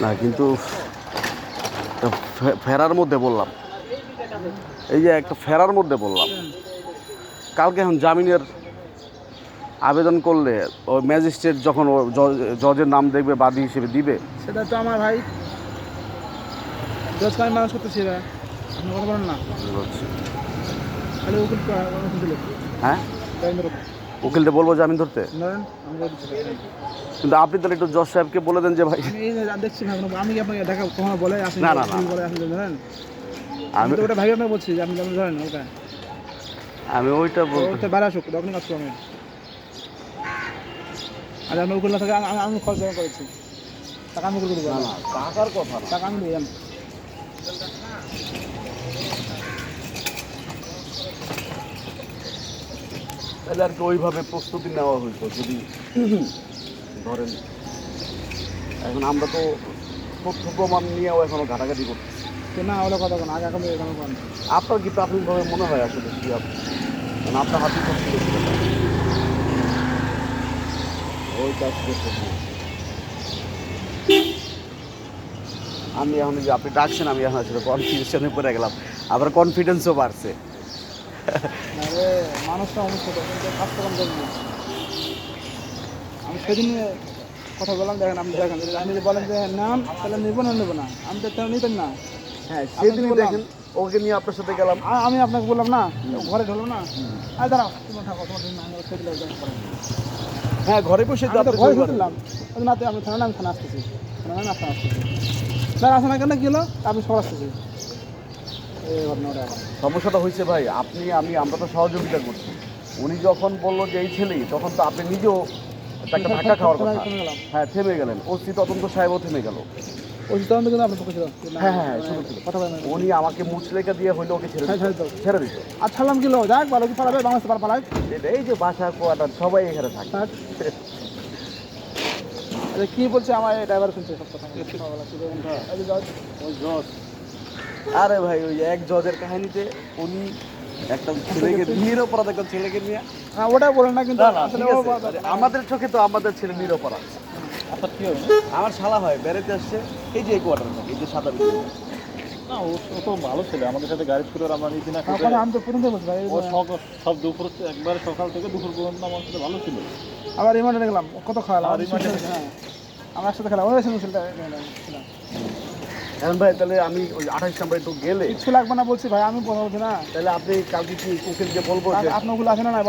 না কিন্তু ফেরার মধ্যে বললাম। এই যে একটা ফেরার মধ্যে বললাম। কালকে এখন জামিনের আবেদন করলে ওই ম্যাজিস্ট্রেট যখন ও জজ- জজের নাম দেখবে বাদী হিসেবে দিবে। সেটা তো আমার ভাই। দশ কাজ মানুষ করতেছি আপনি কথা বলেন না। হ্যাঁ? উকিলটা বলব জামিন ধরতে। কিন্তু আপনি তাহলে একটু জজ সাহেবকে বলে দেন যে ভাই। দেখছি ভাই আমি কি আপনাকে দেখা কখনো বলে আসেন? না, না, না। বলে আসেন? ধরেন আমি আমি তো ওটা ভাই আপনাকে বলছি যে আপনি যেমন ধরেন ওটা। আমি ওইটা বল ওটা বাইরে আসুক তখন কাজ আমি। আর আমি উকিল না থাকে আমি আমি খরচ করেছি। টাকা আমি উকিল দেবো। না না টাকার কথা টাকা আমি তাহলে আর কি ওইভাবে প্রস্তুতি নেওয়া হইতো যদি ধরেন এখন আমরা তো তথ্য প্রমাণ নিয়েও এখনও ঘাটাঘাটি করছি তো না ওটা কথা কোনো আগে এখন এখানে করেন আপনার কি প্রাথমিকভাবে মনে হয় আসলে কি আপ- মানে আপনার হাতে ওই কাজ করতে আমি এখন যে আপনি ডাকছেন আমি এখন আসলে কনফিউশনে পড়ে গেলাম। আবার কনফিডেন্সও বাড়ছে। কিন্তু করব আমি সেদিন কথা বললাম দেখেন আপনি দেখেন আপনি যদি বলেন যে নাম তাহলে নেব না নেব না। আমি তো নিতেন না। হ্যাঁ সেদিনই দেখেন ওকে নিয়ে আপনার সাথে গেলাম। আমি আপনাকে বললাম না ঘরে ঢুকলাম না। আর দাঁড়াও তোমার থাকো তোমার হ্যাঁ ঘরে বসে আপনি ঘরে। শুনলাম না আমি থানা থানা আসতেছি। থানা না থানা আসতেছি। স্যার আসে না কেন কি হলো? আমি সব আসতেছি। সমস্যাটা হয়েছে ভাই আপনি আমি আমরা তো সহযোগিতা করছি। উনি যখন বলল যে এই ছেলেই তখন তো আপনি নিজেও একটা ধাক্কা খাওয়ার কথা। হ্যাঁ থেমে গেলেন। ওসি তদন্ত সাহেবও থেমে গেল। হ্যাঁ, হ্যাঁ, হ্যাঁ, উনি আমাকে মুচলেখা দিয়ে হইলে ওকে ছেড়ে হ্যাঁ ছেড়ে দিত আর ছাড়লাম কি লো যাক ভালো কি পালাবে? বাংলাদেশ পালা পালায়। এই- যে বাসা কোয়াটার সবাই এখানে থাকে। থাক। আরে কি বলছে আমার ড্রাইভার শুনছে সব কথা। আরে ভাই ওই এক জজের কাহিনীতে উনি একটা ছেলেকে নিরপরাধ একটা ছেলেকে নিয়ে হ্যাঁ ওটা বলে না কিন্তু। আমাদের চোখে তো আমাদের ছেলে নিরপরাধ। আপনার আমার শালা হয় বেড়াতে আসছে এই যে এই কোয়ার্টার এই যে সাদা না ও তো ভালো ছিল আমাদের সাথে গাড়ি করে আমরা নিচে না আমি তো ভাই ও সব সব দুপুর একবারে সকাল থেকে দুপুর পর্যন্ত আমার সাথে ভালো ছিল। আবার রিমান্ডে দেখলাম ও কত আর হ্যাঁ আমার একসাথে খেলা ছিলাম। এখন ভাই তাহলে আমি ওই আঠাশ নাম্বারে তো গেলে। কিচ্ছু লাগবে না বলছি ভাই আমি বলছি না। তাহলে আপনি কালকে কি উকিলকে বলব আপনার ওগুলো আছে না না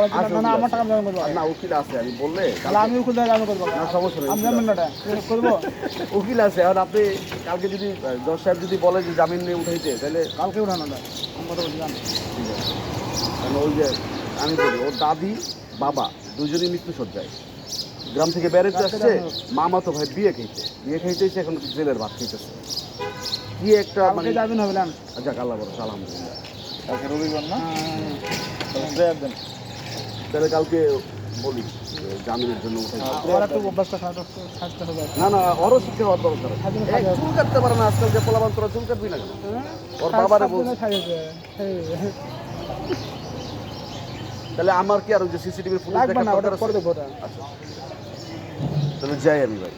না আমার টাকা জমা করব না উকিল আছে আমি বললে তাহলে আমি উকিল আমি করব। না, সমস্যা নেই, আমি উকিল জানবেন না করব উকিল আছে এখন আপনি কালকে যদি জজ সাহেব যদি বলে যে জামিন নিয়ে উঠাইতে তাহলে কালকে উঠানো না আমি কথা বলছি জান। ঠিক আছে। ওই যে আমি বলি ওর দাদি বাবা দুজনই মৃত্যু সজ্জায় গ্রাম থেকে বেড়াতে আসছে মামা তো ভাই বিয়ে খাইতে বিয়ে খাইতে এসে এখন জেলের ভাত খাইতেছে। কি একটা মানে যাবেন হবে না যাক আল্লাহ বড় আলহামদুলিল্লাহ। কালকে রবিবার না? হ্যাঁ, তাহলে প্রেয়ার দেন। তাহলে কালকে বলি জামিনের জন্য হবে। না না ওরও শিক্ষা হওয়ার দরকার চুল কাটতে পারে না আজকাল যে পোলাবান তোরা চুল কাটবি না কেন? ওর বাবারে বলছে। তাহলে আমার কি আর ওই যে সিসিটিভির ফুটেজ লাগবে না ওটা দরকার করে দেবো আচ্ছা। তাহলে যাই আমি ভাই।